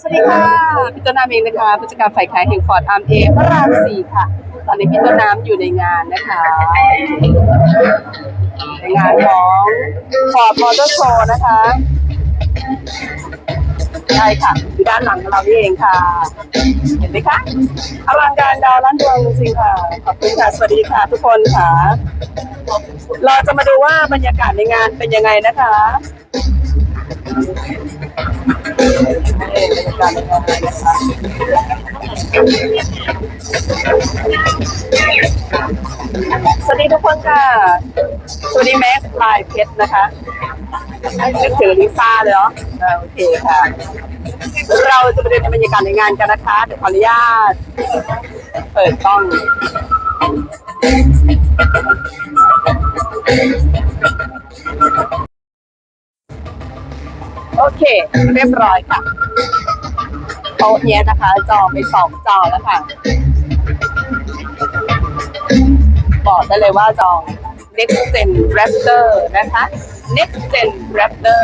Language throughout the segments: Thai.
สวัสดีค่ะพี่ต้นน้ำเองนะคะผู้จัดการฝ่ายขายแห่งฟอร์ดอาร์มเอพระรามสี่ค่ะ ตอนนี้พี่ต้นน้ำอยู่ในงานนะคะในงานของฟอร์ดมอเตอร์โชว์นะคะใช่ค่ะอยู่ด้านหลังเรานี่เองค่ะ เห็นไหมคะอลังการดาวล้านดวงจริงค่ะ ขอบคุณค่ะ สวัสดีค่ะทุกคนค่ะ เราจะมาดูว่าบรรยากาศในงานเป็นยังไงนะคะ สวัสดีทุกคนค่ะ สวัสดีแม็กซ์ลายเพชรนะคะนึกถึงลิซ่าเลยเหรอโอเคค่ะ เราจะไปดูในบรรยากาศในงานกันนะคะ เดี๋ยวขออนุญาต เปิดกล้อง โอเค เรียบร้อยค่ะโต๊ะเนี้ยนะคะ จอไปสองจอแล้วค่ะ บอกได้เลยว่าจอง Next Gen Raptor นะคะ Next Gen Raptor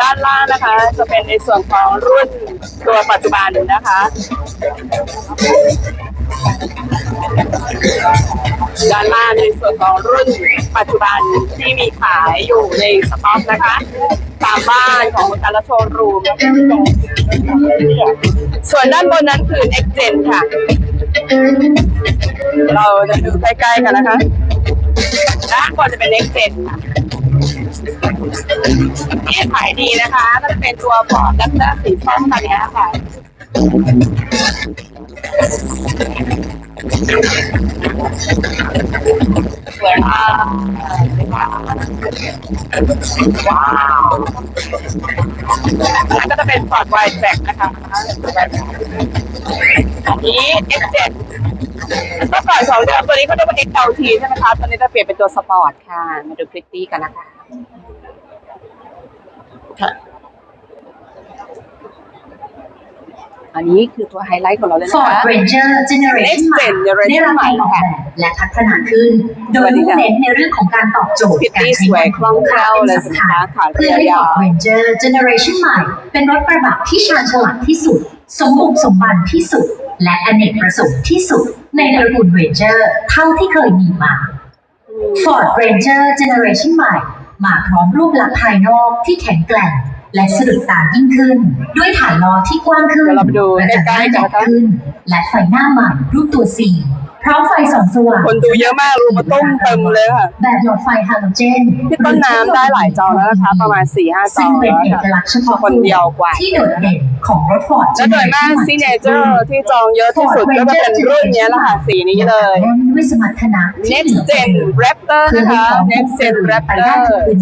ด้านล่างนะคะ จะเป็นในส่วนของรุ่นตัวปัจจุบันนะคะ ด้านล่างในส่วนของรุ่นปัจจุบันที่มีขายอยู่ในสต็อกนะคะ ตามบ้านของแต่ละโชว์รูม ส่วนด้านบนนั้นคือ X Gen ค่ะ เราจะดูใกล้ๆกันนะคะ ด้านบนจะเป็น X Gen ค่ะนี่ขายดีนะคะก็จะเป็นตัวฟอร์ดดักเตอร์สีส้มคันนี้ค่ะ สวยมากว้าวแล้วก็จะเป็นฟอร์ดไวท์แบ็กนะคะอันนี้ X7 เมื่อก่อนสองเดือนตัวนี้เขาเรียกว่า XLT ใช่ไหมคะตอนนี้จะเปลี่ยนเป็นตัวสปอร์ตค่ะ มาดูพริตตี้กันนะคะค่ะ อันนี้คือตัวไฮไลท์ของเราเลยนะ Ford คะ Ranger Generation Next ใหม่ Generation ได้รับการออกใหม่แบบและพัฒนาขึ้น โดยมุ่งเน้นในเรื่องของการตอบโจทย์พิตการตี้ใช้สวยงานคล่องแคล่วเลยสินค้าขายเพื่อเรียให้ยาว Ford Ranger Generation ใหม่ เป็นรถกระบะที่ชาญฉลาดที่สุด สมบุกสมบันที่สุด และอเนกประสงค์ที่สุด ในตระกูล Ranger เท่าที่เคยมีมา Ford Ranger Generation ใหม่มาพร้อมรูปลักษณ์ภายนอกที่แข็งแกร่ง และสะดุดตายิ่งขึ้น ด้วยฐานล้อที่กว้างขึ้นเดี๋ยวเราไปดูกระจังหใกล้น้าๆกันนะคะใหญ่ขึ้น และไฟหน้าใหม่รูปตัว C พร้อมไฟส่องสว่างคนดูเยอะมากรูมาตุ้มเต็มเลยค่ะ แบบหลอดไฟฮาโลเจนพี่ต้นน้ำได้หลายจอแล้วนะคะประมาณ4ี่ห้าจซึ่องเป็นแล้วเอกค่ะลักษณ์เฉพาะคนเดียวกว่าที่โดดเด่นของรถฟอร์ดและโดยมากซิเนเจอร์ที่จองเยอะที่สุดก็จะเป็นรุ่นเนี้ยแหละค่ะสีนี้เลยด้วยสมรรถนะที่ Next Gen Raptor นะคะ Next Gen Raptor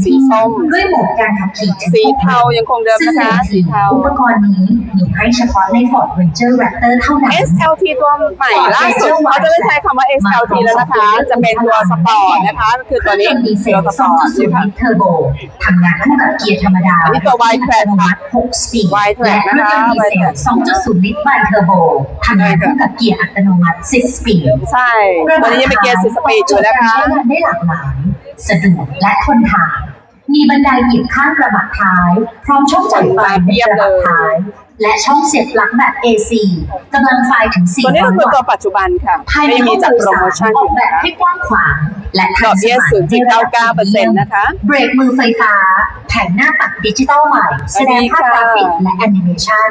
สีส้มด้วยโหมดการขับขี่สีเทายังคงเดิมซึ่งนะคะเดิมสีทีเทาอุปกรณ์นี้มีให้เฉพาะใน Ford Ranger Raptor เท่านั้น SLT ตัวใหม่ล่าสุดเขาจะไม่ใช้คำว่า SLT แล้วนะคะ จะเป็นตัวสปอร์ตนะคะก็คือตัวนี้เครื่องยนต์ดีเซตัลวสปอร์ต2.0นี่ค่ะลิตรเทอร์โบทำงานคู่กับเกียร์ธรรมดาอันนี้ตัว Y Track ค่ะ6สปีด Y และ Track เครื่องยนต์ดีนะคะเซล2.0 ลิตรไบเทอร์โบทำงานคู่กับเกียร์อัตโนมัติ6สปีด ใช่ตัวนี้ยังเป็นเกียร์สิสปีดอยู่นะคะใช้งานได้หลากหลายสะดวกและทนทาน มีบันไดเหยียบข้างกระบะท้าย พร้อมช่องจ่ายไฟในกระบะท้าย และช่องเสียบปลั๊กแบบ AC กำลังไฟถึง4ตัวนี้ก็คือวัตตัวต์ปัจจุบันค่ะภายในไม่ห้มีองจัดโดยโปรสาโมรชั่นอออกยู่แบบนะคะให้กว้างขวาง และดทัอนกสเบี้ยมัย0.99%นะคะ เบรกมือไฟฟ้า แผงหน้าปัดดิจิตอลใหม่ แสดงภาพกราฟิกและแอนิเมชัน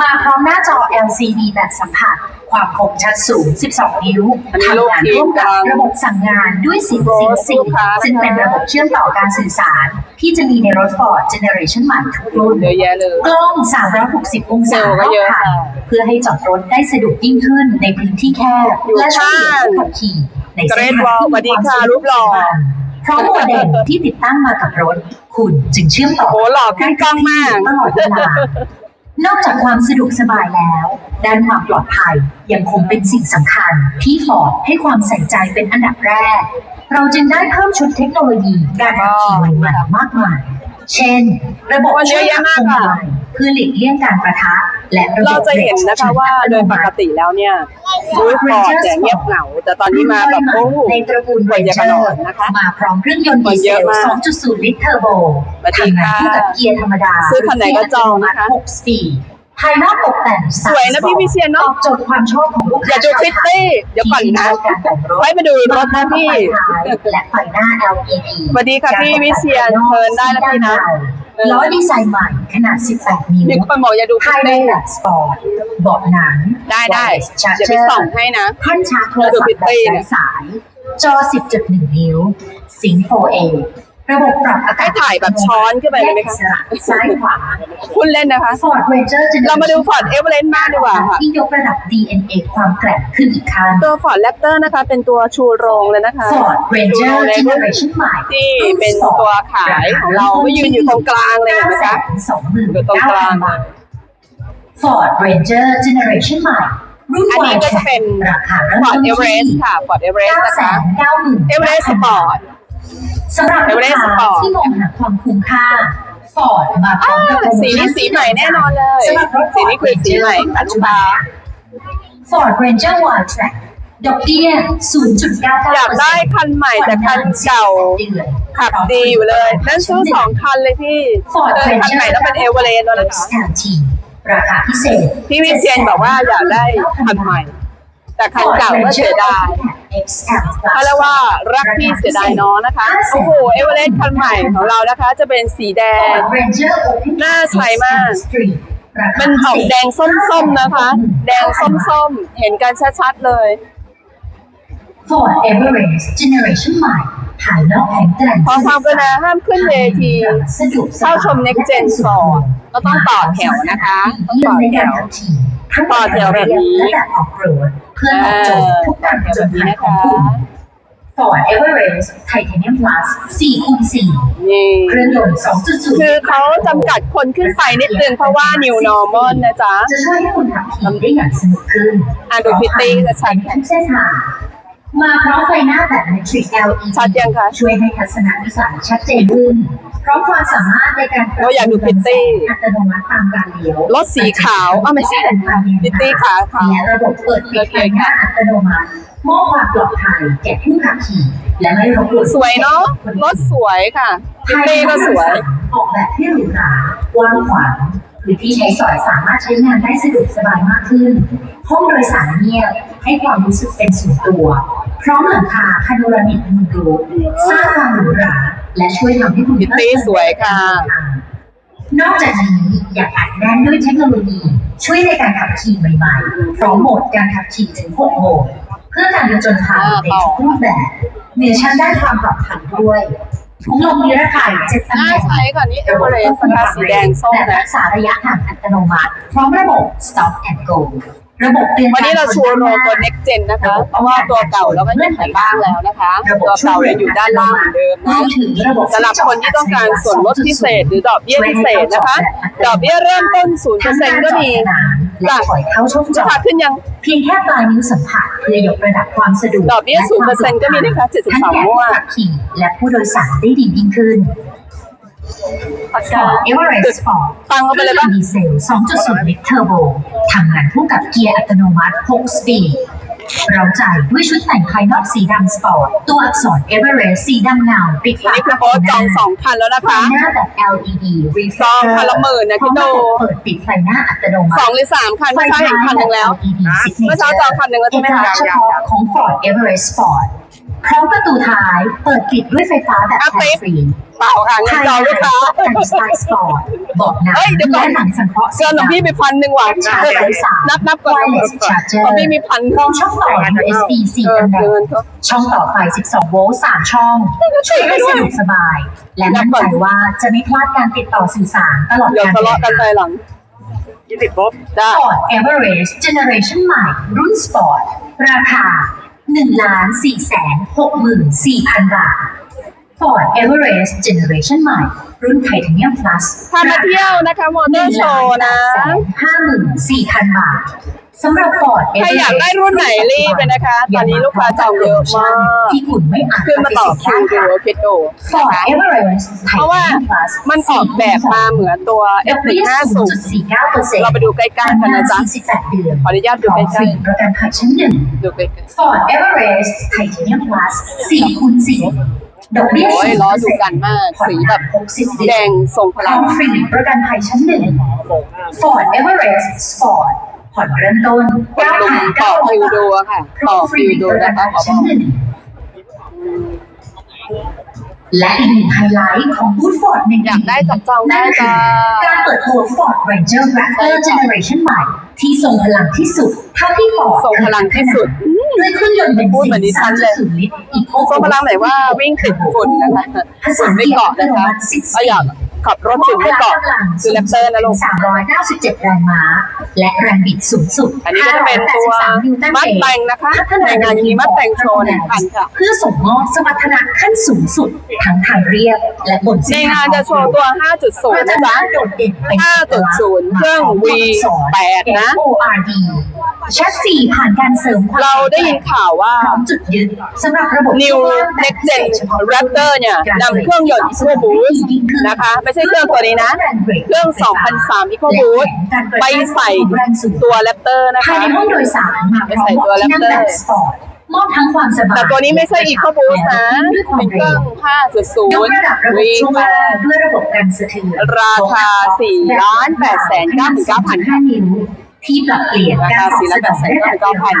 มาพร้อมหน้าจอ LCD แบบสัมผัส ความคมชัดสูง 12 นิ้วอันนี้ลูกทำงานทีมร่วมกับกำลังระบบสั่งงานด้วยเสียงโพซิสงต์ซิลูกค้านะคะซึ่งเป็นระบบเชื่อมต่อการสื่อสาร ที่จะมีในรถ Ford Generation ใหม่ทุกรุ่นเยอะแยะเลยกล้อง 360 องศาเซลล์รก็อบเยอะคันค่ะเพื่อให้จอดรถได้สะดวกยิ่งขึ้นในพื้นที่แคบอยู่และช่วยเหลือข้างผู้ขับขี่ในเส้นเกรททางวอลที่สวัสดีมีความค่ะสะดวกรูปหล่อเพราะโมเด็มที่ติดตั้งมากับรถ คุณจึงเชื่อมต่อโหหล่อขึ้นกล้องมากตลอดเวลา นอกจากความสะดวกสบายแล้ว ด้านความปลอดภัยยังคงเป็นสิ่งสำคัญ ที่ฟอร์ดให้ความใส่ใจเป็นอันดับแรก เราจึงได้เพิ่มชุดเทคโนโลยีการขับขี่ใหม่ๆมากมาย เช่น ระบบมันเยช่วอะยแยะมากควบค่ะคุมเพื่อหลีกเลี่ยงการประทะ และระบบเราจะเห็นนะคะว่าโดยปกติแล้วเนี่ยบูธฟอร์ดจะเงียบเหงา แต่ตอนนี้มาแบบโอ้โหในตระกูลคเรนนเยอะเจขอนาร์ดนะคะมาพร้อมเครื่องยนต์คดีนเซเยอะลมาก2.0 ลิตรเทอร์โบสวัสดีทำงานค่ะคู่กับเกียร์ธรรมดาซื้อคันไหนก็จองนะคะ6สปีดภายนอกตกแต่งสวยนะพี่วิเชียรเนอะตอบโจทย์ความชอบของลูกอค้าย่าดูชาวพิตไทยตี้เดี๋ยวก่อนนะที่ชอบการแต่งรถไว้มาดูรถนะพี่ไฟท้ายและไฟหน้า LED สวัสดีค่ะพี่วิเชียรเชิญได้แล้วพี่นะเออล้อดีไซน์ใหม่ขนาด 18 นิ้วมีคนบอกอย่าดูพิภาตยในตี้แบบสปอร์ตเบาะหนัง ได้ได้ wireless เดี๋ยวไป charger ส่องให้นะแท่นชาร์จโทรศัพท์ดูพิตแบบตี้ไร้เนี่ยสาย จอ 10.1 นิ้วสิง 4A ระบบปรับอากาศให้ถ่ายแบบช้อนขึ้นไปเลยไหมคะแกอิสระซ้ายขวาคุณเล่นนะคะ Ford Ranger เรามาดู Ford Everest บ้างดีกว่าค่ะที่ยกระดับ DNA ความแกร่งขึ้นอีกขั้นตัว Ford Raptor นะคะ เป็นตัวชูโรงเลยนะคะ Ford ชู Ranger โรงในรุ่น Generation ใหม่ที่เป็นตัวขายของเราไม่ยืนอยู่ตรงกลางเลยเห็นไหมคะสองหมื่นอยู่ตรงกลางบาท Ford Ranger Generation ใหม่รุ่นอันนี้ก็จะเป็นราคาเริ่ม Ford ต้นที่ Everest ค่ะ Ford Everest นะคะ990,000 Everest Sport สำหรับลูก Everest ค้า Sport ที่มองหาความคุ้มค่า Ford มาพร้อมกับโปรโมสีนี้ชั่นสีใหม่แน่นอนเลยสำหรับรถสีนี้คือสีใหม่ค่ะลูกค้า Ford Ranger Wild Track ดอกเบี้ย0.99%อยากได้คันใหม่แต่คันเก่าขับดีอยู่เลย นั่นซื้อสองคันเลยพี่ฟอร์ดเออเรนคันเจอไหนร์แล้วเป็นเอเวอเรสต์แล้วนะคะ XLT ราคาพิเศษ พี่วิเชียนบอกว่าอยากได้คันใหม่ แต่คันเก่าก็เสียดายเขาเรียกว่ารักพี่เสียดายน้องนะคะโอ้โหเอเวอเรสต์คันใหม่ของเรานะคะ จะเป็นสีแดงน่าใช้มาก มันออกแดงส้มๆนะคะ แดงส้มๆ เห็นกันชัดๆเลย For Everest Generation ใหม่ ภายนอกแข็งแกร่งขอความกรุณาห้ามขึ้นเวทีสะดวกสบยเข้าชม Next Gen 2ก็ต้องต่อแถวนะคะ ต้องต่อแถวต่อแถวแบบนี้และแบบออกโรดเพื่อตอบโจทย์ทุกการผจญภัยของคุณ Ford Everest Titanium Plus 4คูณ4นี่เครื่องยนต์2.0 คือเขาจำกัดคนขึ้นไปนิดนึงเพราะว่า new normal นะจ๊ะ จะช่วยให้คุณขับขี่ได้อย่างสนุกขึ้นอะดูพิตตี้จะชัดทุกเส้นทาง มาพร้อมไฟหน้าแบบ Matrix LED ชัดยังคะช่วยให้ทัศนวิสัยชัดเจนขึ้นพร้อมความสามารถในการปรับโอ้อยากดูพิตตี้อัตโนมัติตามการเลี้ยวรถสีขาวอ้าวไม่ใช่พิตตี้ขาวขาวและระบบเปิดปิดไฟหน้าอัตโนมัติมอบความปลอดภัยแก่ผู้ขับขี่และไม่รบกวนสวยเนาะรถสวยค่ะพิตตี้ก็สวยออกแบบให้หรูหรากว้างขวางหรือที่ใช้สอยสามารถใช้งานได้สะดวกสบายมากขึ้นห้องโดยสารเงียบให้ความรู้สึกเป็นส่วนตัว พร้อมหลังคาพาโนรามิกมุมรูปสร้างความหรูหราและช่วยทำให้คุณพิตตี้สวยค่ะ นอกจากนี้ยังอัดแน่นด้วยเทคโนโลยี ช่วยในการขับขี่ใหม่ๆพร้อมโหมดการขับขี่ถึง6โหมดเพื่อการผจญภัยในทุกรูปแบบเหนือชั้นด้านความปลอดภัยด้วยถุงลมนิรภัยเจ็ดตำแหน่าน่งใช้ค่ะนี่เอเวอเรสต์นะคะสีแดงส้มและนะรักษาระยะห่างอัตโนมัติ พร้อมระบบ stop and go ระบบเตือนวันนี้เราชูโรงตัว next gen นะคะ เพราะว่าตัวเก่าเราก็ยังขายบ้างแล้วนะคะ ตัวเก่ายังอยู่ด้านล่างเหมือนเดิมรวนะมถึงระบบสำหรับคนที่ต้องการส่วนลดพิเศษ หรือดอกเบี้ยพิเศษนะคะ ดอกเบี้ยเริ่มต้น 0%ก็มีและถอยเข้าช่องจจะอขาดขึ้นยังเพียงแค่ปลายนิ้วสัมผัสเพื่อยกระดับความสะดวกดอกเบี้ย 0%ก็มีนะคะ72ทั้งแก่งวผู้ดขับขี่และผู้โดยสารได้ดียิ่งขึ้น ปากกา Ford Everest Sport ฟังเข้าไปเลยปะดีเซล 2.0 ลิตรเทอร์โบทำงานคู่กับเกียร์อัตโนมัติ 6 สปีด เราจ่ายด้วยชุดแต่งภายนอกสีดำสปอร์ต ตัวอักษร Everest สีดำเงาปิดวันฝานี้คุณโป๊ตจองสองคันแล้วนะไฟคะหน้าแบบ LED ซองคันละหมื่นนะคิดดูเปิดปิดไฟหน้าอัตโนมัสติ องหรือสามคันเมื่อเช้าเห็นคันหนึ่งแล้ว เมื่อเช้าจองคันหนึ่งแล้วใช่ไหมคะเอกลักษณ์เฉพาะของ Ford Everest Sport พร้อมประตูท้ายเปิดปิดด้วยไฟฟ้าแบบอะแฮติ๊นบด์ฟรีเปล่าค่ะเงินจองลูกค้าแต่งสไตล์สปอร์ตเบอกหนังเฮ้ยเดี๋ยวก่อนและหนังสังเคราะห์เกินของพี่ไปพันหนึ่งหว่ะชาร์จไฟสามนับนับก่อน Wireless Charger ของพี่มีพันพร้อมช่องต่อ USB เออ4ตำแหน่เกิงนเขาช่องต่อไฟ 12 โวลต์ 3 ช่อง ช่วยให้สะดวกสบาย และมั่นใจว่าจะไม่พลาดการติดต่อสื่อสารตลอดเดี๋ยวการทะเดิเลาะนกันทางไปหลังยี่สิบปุ๊บจ้า Ford Everest Generation ใหม่รุ่นสปอร์ตราคา 1 4 6 4 0 0 0บาท Ford Everest Generation ใหม่ รุ่น Titanium Plus พามาเที่ยวนะคะมอเตอร์โชว์นะห้าหมื่นสี่พันบาท สำหรับ Ford ใครอยากได้รุ่นไหนรีบเลยนะคะ ตอนนี้ลูกค้าจองเยอะมากที่คุณไม่อาจขึ้นมาต่อคิวดูได้คิดดูค่ะ Ford นะคะ Everest เพราะว่ามันออกแบบมาเหมือนตัวดอกเบี้ย F150 0.49%เราไปดูใกล้ๆกันนะจ๊ะ48เดือนขออนุญาตดูพร้อมใกฟล้รีประกันภัยชั้นหนึ่งๆดูใกล้ Ford Everest Titanium Plus 4คูณ4ดอกๆเบี้ยโอ้ยล้อดูกันมากสีแบบ60เดือนแดงทรงพพร้ลัองมฟรีประกันภัยชั้นหนึ่ง Ford Everest Sport ผ่อนเริ่มต้นคนลุมต่อคิวดูอะค่ะพร้ต่ออมฟคิรีวดูประกันะนคะภัยขอบอกชั้นหนึ่งและอีกหนึ่งไฮไลท์ของบูธ Ford ในอยากได้จับจองได้จ้าการเปิดตัว Ford Ranger Raptor Generation ใหม่ ที่ทรงพลังที่สุดเท่าที่ Ford ทรงพลังที่สุดด้วยเครื่องยนต์เบนพูดซิเหมือนดินฉันเลย3.0ลิตรอีโคทรงพลังไหนว่าวิ่งติดฝุ่นนะคะฝุ่นไม่เกาะนะคะก็อยาก ขับรถฝุ่นไม่เกาะคือแรปเตอร์นะลูก397 แรงม้า และแรงบิดสูงสุด อันนี้ก็จะเป็นตัว583นิวตันมัดเมแต่ตงรนะคะพัฒในนางานนี้มัดแต่งโชว์หนึ่งคันค่ะ เพื่อส่งมอบสมรรถนะขั้นสูงสุด ทั้งทางเรียบและบนในเส้นงาทางนจะโชว์ตัว 5.0 นะจ๊ะโดดเด่นเป็น5.0 เครื่อง V8 นะ ORD แชสซีผ่านการเสริมความเราได้ยินข่าวว่า พร้อมจุดยึดสำหรับระบบ New Next Gen Raptor เนี่ยนำเครื่องยนต์ Eco Boost นะคะไม่ใช่เครื่องตัวนี้นะเครื่อง2003 Eco Boost ไปใส่ตัว Raptor นะภายคะในห้องโดยสารมาพร้อมไปใส่ตัวที่นั่ง Raptor แบบสปอร์ตมอบทั้งความสบายแต่ตัวนี้ไม่ใช่ Eco Boost นะด้วยความเป็นเคเร็รื่อว ง ยกระดับระบบช่วงล่าง5.0 V8 ด้วยระบบกันสะเทือนราคา4ล้าน8แสน99,000 5นิ้ว ที่ปรับเปลี่ยนการตอบสนองได้แบบเร็วทัน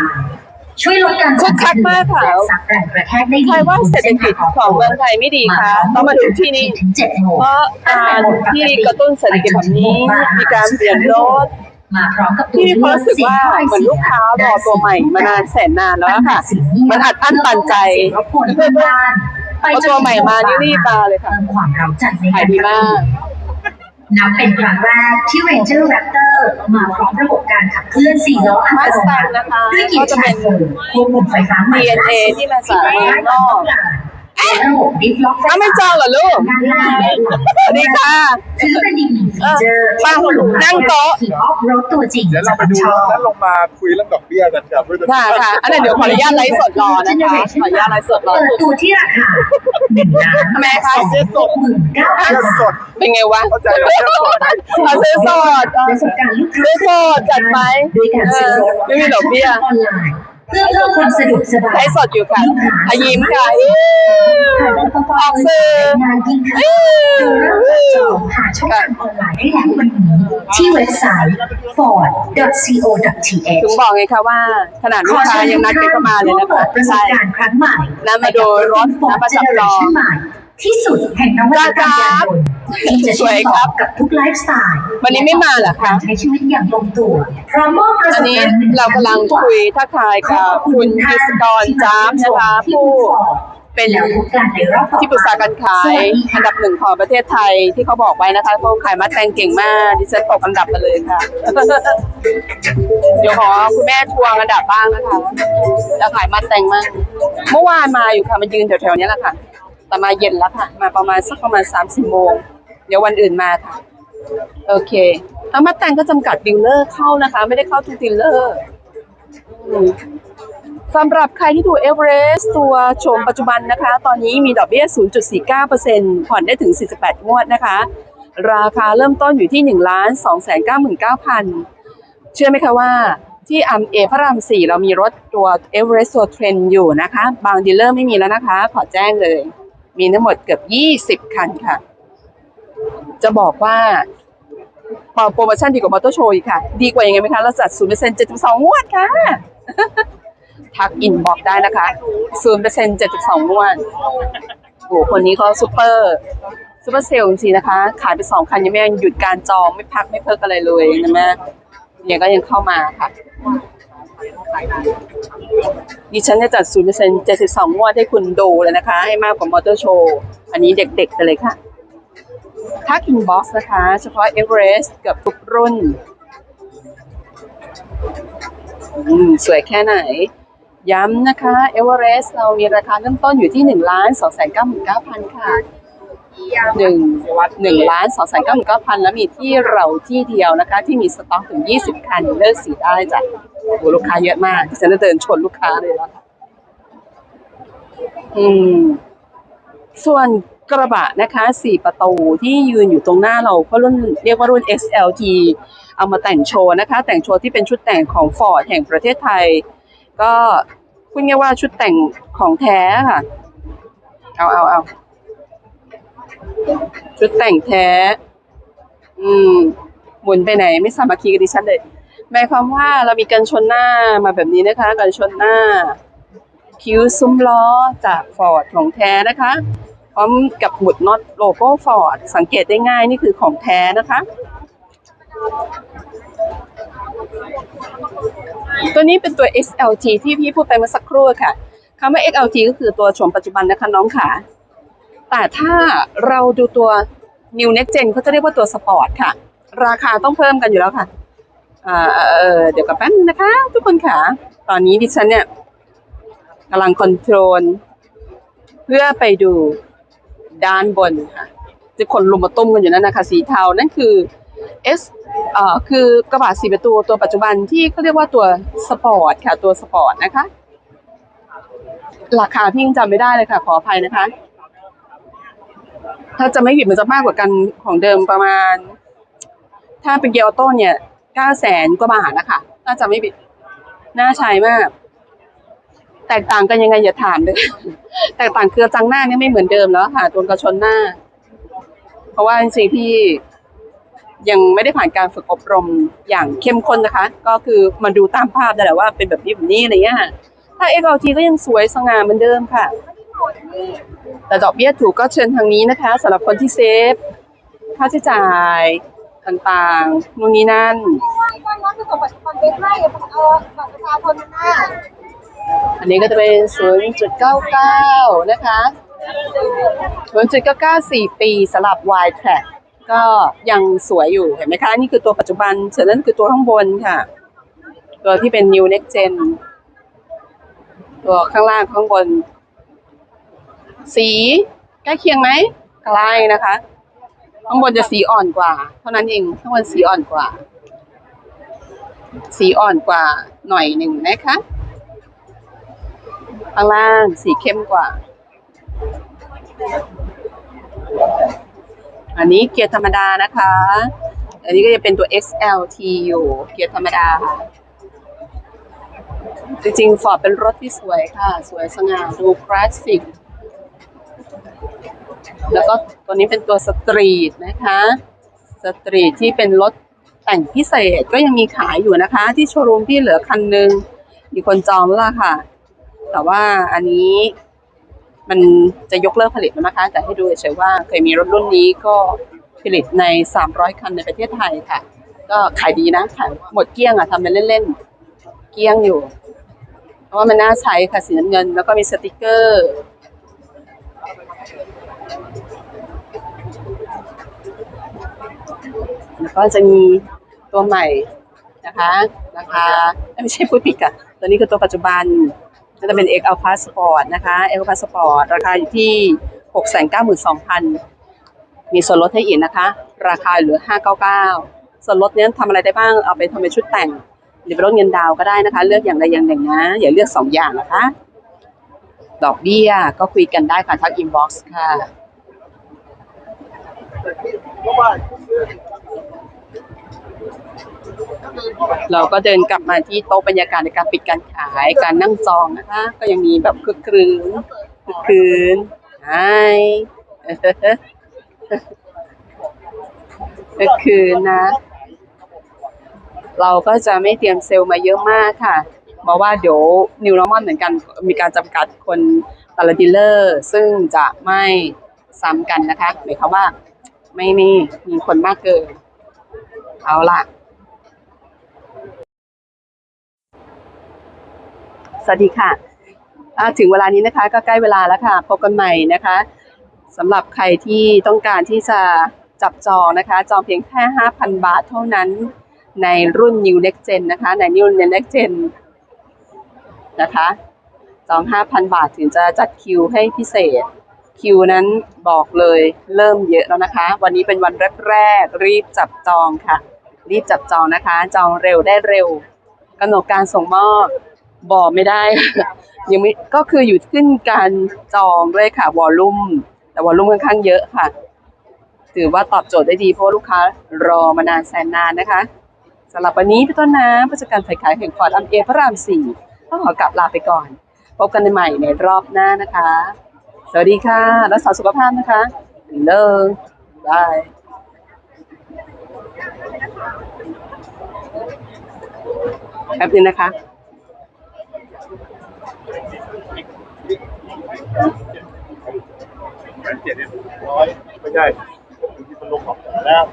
ช่วยลดการคึกคักมากค่ะและสับแรงกระแทกได้ดีใครว่าเศรษฐกิจของเมืองไทยไม่ดีคะต้องมาดูที่นี่ถึงเจ็ดโมงเพราะการที่กระตุ้นเศรษฐกิจแบบนี้ มีการเปลี่ยนรถมาพร้อมกับตัวที่มีความรู้สึกว่าเหมือนลูกค้ารอตัวใหม่มานานแสนนานแล้วอะค่ะ มันอัดอั้นตันใจรบกวนเพื่อนบ้านเอาตัวใหม่มานี่รีบมาเลยค่ะเพิ่มความเร้าใจในขายการดีขับมากขี่ นับเป็นครั้งแรกที่ Ranger Raptor มาพร้อมระบบการขับเคลื่อน4ล้ออัตโนมัติ Mustang นะคะด้วยเกียร์ก็จะเป็นชาร์จควบคุมไฟฟ้าใหม่ DNA ที่มาจากเมืองนอกและระบบดิฟล็อก ถ้าไม่จองเหรอลูกด้านหน้าและหลังสวัสดีค่ะ ถือเป็นอีกหนึ่งฟีเจอร์เออที่ผู้หลงรักนั่งโต๊ะ ขี่ออฟโรดตัวจริงเดี๋ยวเราจะไปดูชอบแล้วลงมาคุยเรื่องดอกเบี้ยกันครับค่ะค่ะอันนั้นเดี๋ยวขออนุญาตไลฟ์สดรอนะคะ ขออนุญาตไลฟ์สดรอเปิดตัวที่ราคาหนึ่งล้านทำไมคะแปดแสนหกหมื่นเก้าพันเชื่อบาสทดเป็นไงวะเข้าใจแล้วเชื่อสดไหมเอาซื้อสดประสบการณ์ลูกค้าซื้อสดจัดไปด้วยการซื้อรถเออไม่มีดอกเบี้ยออนไลน์ เพื่อเพิ่มความสะดวกสบายไลฟ์สดอยู่ค่ะลูกค้าอายิ้มค่ะผ่านอุปกรณ์ออกสื่องานยิ่งขึ้นโดยเริ่มเปิดจองผ่านช่องทางออนไลน์ได้แล้ววันนี้ที่เว็บไซต์ ford.co.th ถึงบอกไงคะว่า ขนาดลูกค้ายังนัดกันเข้ามาเลยนะคะประสบใช่การณ์ครั้งใหม่นัดมาดูรถนัดมาจับจองใหม่ที่สุดแห่งนวัตกรรมยานยนต์ ที่จะสวยเชื่อมครัต่อบกับทุกไลฟ์สไตล์วันนี้ไม่มาเหรอคะการใช้ชีวิตอย่างลงตัวพร้อมมอบประสอันบนี้การณ์หนึ่เรากำลังคุยทักทายกับคุณกิษกรจ้ามนะคะผู้เป็นแล้วทุกการในรอบต่อไปที่ปรึกษาการขายอันดับหนึ่งของประเทศไทยที่เขาบอกไว้นะคะเขาขายมัดแตงเก่งมากดิฉันตกอันดับมาเลยค่ะ เดี๋ยวขอคุณแม่ทวงอันดับบ้างนะคะจะขายมัดแตงมากเมื่อวานมาอยู่ค่ะมายืนแถวๆนี้แหละค่ะ แต่มาเย็นแล้วค่ะ มาประมาณสักประมาณสามสิบโมง เดี๋ยววันอื่นมาค่ะ โอเคเอามัดแตงก็จำกัดดีลเลอร์เข้านะคะ ไม่ได้เข้าทุกดีลเลอร์สำหรับใครที่ดูเอเวอเรสต์ตัวโฉมปัจจุบันนะคะ ตอนนี้มีดอกเบี้ย 0.49%ผ่อนได้ถึง 48 งวดนะคะ ราคาเริ่มต้นอยู่ที่ 1 2 9 9 9 0 0 เชื่อไหมคะว่าที่อัมเอพระราม4เรามีรถตัวเอเวอเรสต์ตัวเทรนอยู่นะคะ บางดีลเลอร์ไม่มีแล้วนะคะ ขอแจ้งเลย มีทั้งหมดเกือบ 20 คันค่ะ จะบอกว่าโปรโมชั่นดีกว่ามอเตอร์โชว์อีกค่ะ ดีกว่ายังไงไหมคะ เราจัด0% 72งวดค่ะ ทักอินบอกได้นะคะศูนย์เปอร์เซ็นต์เจ็ดสิบสองงวดโอ้หคนนี้เขาซูเปอร์ซูเปอร์เซลล์จริงๆนะคะ ขายไปสองคันยังไม่ยังหยุดการจองไม่พักไม่เพิกอะไรเลยนะแม่เนี่ยก็ยังเข้ามาค่ะดิฉันจะจัดศูนย์เปอร์เซ็นต์เจ็ดสิบสองงวดให้คุณดูเลยนะคะ ให้มากกว่ามอเตอร์โชว์ อันนี้เด็กๆไปเลยค่ะ ทักอินบ็อกซ์นะคะ เฉพาะเอเวอเรสต์เกือบทุกรุ่นอืมสวยแค่ไหน ย้ำนะคะเอเวอเรสต์เรามีราคาเริ่มต้นอยู่ที่1ล้าน2 9 9 0 0 0ค่ะหนึ่งหนึ่งล้านสองแสนเก้าหมื่นเก้าพันแล้วมีที่เราที่เดียวนะคะ ที่มีสต็อกถึงยี่สิบคันเลือกสีได้จ้ะโอ้ลูกค้าเยอะมากดิฉันจะเดินชนลูกค้าเลยแล้วค่ะอืม ส่วน กระบะนะคะสี่ประตูที่ยืนอยู่ตรงหน้าเราก็รุ่นเรียกว่ารุ่น XLT เอามาแต่งโชว์นะคะ แต่งโชว์ที่เป็นชุดแต่งของ Ford แห่งประเทศไทย ก็พูดง่ายว่าชุดแต่งของแท้ค่ะ เอาเอาเอาชุดแต่งแท้ อืม หมุนไปไหนไม่สามัคคีกับดิฉันเลยหมายความว่าเรามีกันชนหน้ามาแบบนี้นะคะ กันชนหน้า คิ้วซุ้มล้อจากฟอร์ดของแท้นะคะ พร้อมกับหมุดน็อตโลโก้ฟอร์ดสังเกตได้ง่ายนี่คือของแท้นะคะ ตัวนี้เป็นตัว XLT ที่พี่พูดไปเมื่อสักครู่ค่ะคำว่า XLT ก็คือตัวชมปัจจุบันนะคะน้องขาแต่ถ้าเราดูตัว New Next Gen เขาจะเรียกว่าตัวสปอร์ตค่ะ ราคาต้องเพิ่มกันอยู่แล้วค่ะเเดี๋ยวกับแป๊บนึงนะคะ ทุกคนค่ะ ตอนนี้ดิฉันเนี่ยกำลังคอนโทรล เพื่อไปดู ด้านบนค่ะจะคนลุมมาตุ้มกันอยู่นั่นนะคะ สีเทานั่นคือ S เอ่อคือกระบะสีประตูตัวปัจจุบันที่เขาเรียกว่าตัวสปอร์ตค่ะตัวสปอร์ตนะคะ ราคาพี่ยังจำไม่ได้เลยค่ะ ขออภัยนะคะ ถ้าจะไม่ผิดมันจะมากกว่ากันของเดิมประมาณ ถ้าเป็นเกียร์ออโต้เนี่ยเก้าแสนกว่าบาทนะคะน่าจะไม่ผิดน่าใช้มาก แตกต่างกันยังไงอย่าถามเลย แตกต่างคือจังหน้านี่ไม่เหมือนเดิมแล้วค่ะตัวกระชนหน้า เพราะว่าจริงๆที่ยังไม่ได้ผ่านการฝึกอบรมอย่างเข้มข้นนะคะ ก็คือมาดูตามภาพได้แหละว่าเป็นแบบนี้แบบนี้อะไรเงี้ยถ้า XLT ก็ยังสวยสง่าเหมือนเดิมค่ะ แต่ดอกเบี้ยถูกก็เชิญทางนี้นะคะสำหรับคนที่เซฟ ค่าใช้จ่ายต่างๆนู่นนี่นั่นก็น้องจะส่งบัตรคนไปให้เออบัตรประชาชนหน้า อันนี้ก็จะเป็น 0.99 นะคะ 0.99 4 ปีสำหรับ Y Track ก็ยังสวยอยู่เห็นไหมคะ นี่คือตัวปัจจุบันส่วนนั้นคือตัวข้างบนค่ะ ตัวที่เป็น New Next Gen ตัวข้างล่างข้างบน สีใกล้เคียงไหมใกล้นะคะ ข้างบนจะสีอ่อนกว่า เท่านั้นเองข้างบนสีอ่อนกว่า สีอ่อนกว่าหน่อยหนึ่งนะคะ ข้างล่างสีเข้มกว่า อันนี้เกียร์ธรรมดานะคะ อันนี้ก็จะเป็นตัว XLT อยู่เกียร์ธรรมดาค่ะ จริงๆฟอร์ดเป็นรถที่สวยค่ะ สวยสง่าดูคลาสสิก แล้วก็ตัวนี้เป็นตัวสตรีทนะคะ สตรีทที่เป็นรถแต่งพิเศษก็ยังมีขายอยู่นะคะ ที่โชว์รูมที่เหลือคันหนึ่งมีคนจองแล้วล่ะค่ะ แต่ว่าอันนี้มันจะยกเลิกผลิตแล้วนะคะ แต่ให้ดูเฉยๆว่าเคยมีรถรุ่นนี้ก็ผลิตใน 300 คันในประเทศไทยค่ะ ก็ขายดีนะขายหมดเกลี้ยงอะทำเป็นเล่นๆ เกลี้ยงอยู่ เพราะว่ามันน่าใช้ค่ะสีน้ำเงิน แล้วก็มีสติกเกอร์แล้วก็จะมีตัวใหม่นะคะราคาไม่ใช่พูดผิดค่ะตัวนี้คือตัวปัจจุบัน ก็จะเป็น X Alpha Sport นะคะ X Alpha Sport ราคาอยู่ที่ 692,000 มีส่วนลดให้อีกนะคะ ราคาเหลือ 599 ส่วนลดเนี้ยทำอะไรได้บ้าง เอาไปทำเป็นชุดแต่ง หรือไปลดเงินดาวก็ได้นะคะ เลือกอย่างใดอย่างหนึ่งนะ อย่าเลือกสองอย่างนะคะ ดอกเบี้ยก็คุยกันได้ค่ะทักอินบ็อกซ์ค่ะ เราก็เดินกลับมาที่โต๊ะบรรยากาศในการปิดการขายการนั่งจองนะคะ ก็ยังมีแบบคึกครื้นคึกคืนไฮคึกคืนนะ เราก็จะไม่เตรียมเซลล์มาเยอะมากค่ะเพราะว่าเดี๋ยวนิวนอร์มอนเหมือนกันมีการจำกัดคนแต่ละดีลเลอร์ ซึ่งจะไม่ซ้ำกันนะคะหมายความว่าไม่มีมีคนมากเกิน เอาล่ะ สวัสดีค่ะ ถึงเวลานี้นะคะ ก็ใกล้เวลาแล้วค่ะพบกันใหม่นะคะสำหรับใครที่ต้องการที่จะจับจองนะคะ จองเพียงแค่ 5,000 บาทเท่านั้นในรุ่น New Next Gen นะคะ ใน New Next Gen นะคะจอง 5,000 บาทถึงจะจัดคิวให้พิเศษ คิวนั้นบอกเลยเริ่มเยอะแล้วนะคะ วันนี้เป็นวันแรกๆรีบจับจองค่ะ รีบจับจองนะคะ จองเร็วได้เร็วกำหนดการส่งมอบบอกไม่ได้ ยังไม่ก็คืออยู่ขึ้นการจองด้วยค่ะวอลลุ่มแต่วอลลุ่มค่อนข้างเยอะค่ะ ถือว่าตอบโจทย์ได้ดีเพราะลูกค้ารอมานานแสนนานนะคะสำหรับวันนี้พี่ต้นน้ำผู้จัดการฝ่ายขายแห่งฟอร์ดอัมเอพระรามสี่ต้องขอกลับลาไปก่อน พบกันใหม่ในรอบหน้านะคะ สวัสดีค่ะ รักษาสุขภาพนะคะเลิกบาย แป๊บนึงนะคะแสนเจ็ดเนี่ยร้อยไม่ใช่อยู่ที่มันลงของแล้ว